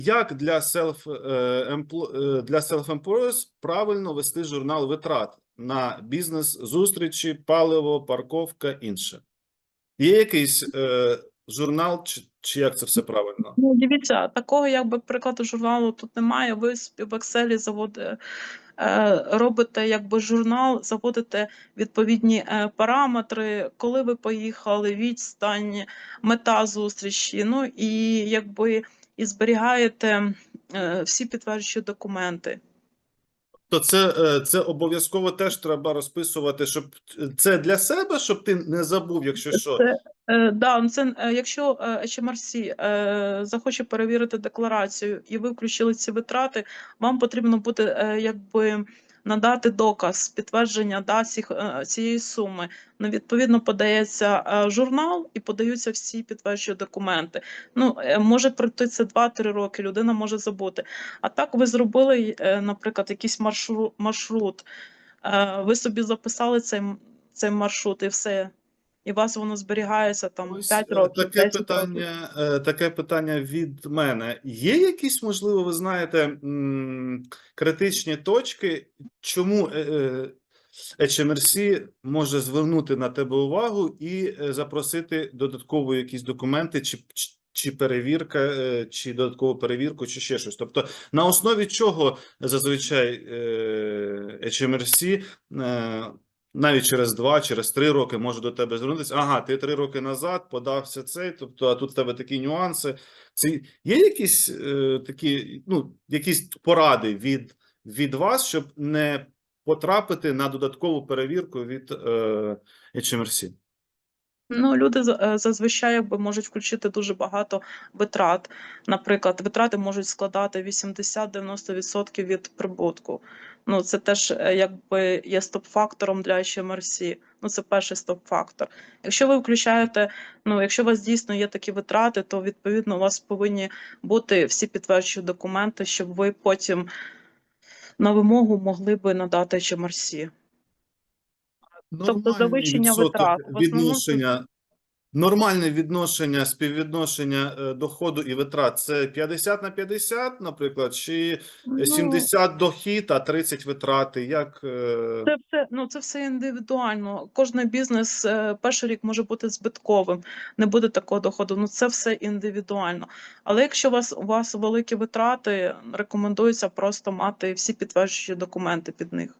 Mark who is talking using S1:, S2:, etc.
S1: Як для self е, е, для self-employers правильно вести журнал витрат на бізнес, зустрічі, паливо, парковка, інше? Є якийсь е, журнал, чи, чи як це все правильно?
S2: Ну, дивіться, такого якби прикладу журналу тут немає. Ви в Excel заводите, робите якби журнал, заводите відповідні е, параметри, коли ви поїхали, відстань, мета зустрічі. Ну і якби і зберігаєте е, всі підтверджуючі документи.
S1: То це, е, це обов'язково теж треба розписувати, щоб це для себе, щоб ти не забув, якщо що.
S2: Це, е, да, ну це, е, якщо е, HMRC е, захоче перевірити декларацію і ви включили ці витрати, вам потрібно буде е, якби надати доказ підтвердження да, цих, е, цієї суми. Ну, відповідно, подається е, журнал і подаються всі підтверджуючі документи. Ну, е, може пройти це 2-3 роки, людина може забути. А так ви зробили, наприклад, якийсь маршрут, маршрут ви собі записали цей, цей маршрут і все. І у вас воно зберігається там
S1: Ось,
S2: 5
S1: е,
S2: років,
S1: Таке
S2: 10 років.
S1: питання, е, таке питання від мене. Є якісь, можливо, ви знаєте, критичні точки, чому е, HMRC може звернути на тебе увагу і запросити додатково якісь документи, чи, чи- перевірка, чи додаткову перевірку, чи ще щось. Тобто, на основі чого зазвичай HMRC навіть через два, через три роки може до тебе звернутися. Ага, ти три роки назад подався цей, тобто, а тут в тебе такі нюанси. Це є якісь е, такі, ну, якісь поради від, від вас, щоб не потрапити на додаткову перевірку від е, HMRC?
S2: Ну, люди е, зазвичай якби можуть включити дуже багато витрат. Наприклад, витрати можуть складати 80-90% від прибутку. Ну, це теж е, якби є стоп-фактором для HMRC. Ну, це перший стоп-фактор. Якщо ви включаєте, ну, якщо у вас дійсно є такі витрати, то відповідно у вас повинні бути всі підтверджуючі документи, щоб ви потім на вимогу могли би надати HMRC. Тобто завищення витрат.
S1: Відношення, нормальне відношення, співвідношення е, доходу і витрат це 50 на 50, наприклад, чи
S2: Ну,
S1: дохід, а 30 витрати. Як е,
S2: Це все, ну це все індивідуально. Кожний бізнес е, перший рік може бути збитковим, не буде такого доходу. Ну це все індивідуально. Але якщо у вас у вас великі витрати, рекомендується просто мати всі підтверджуючі документи під них.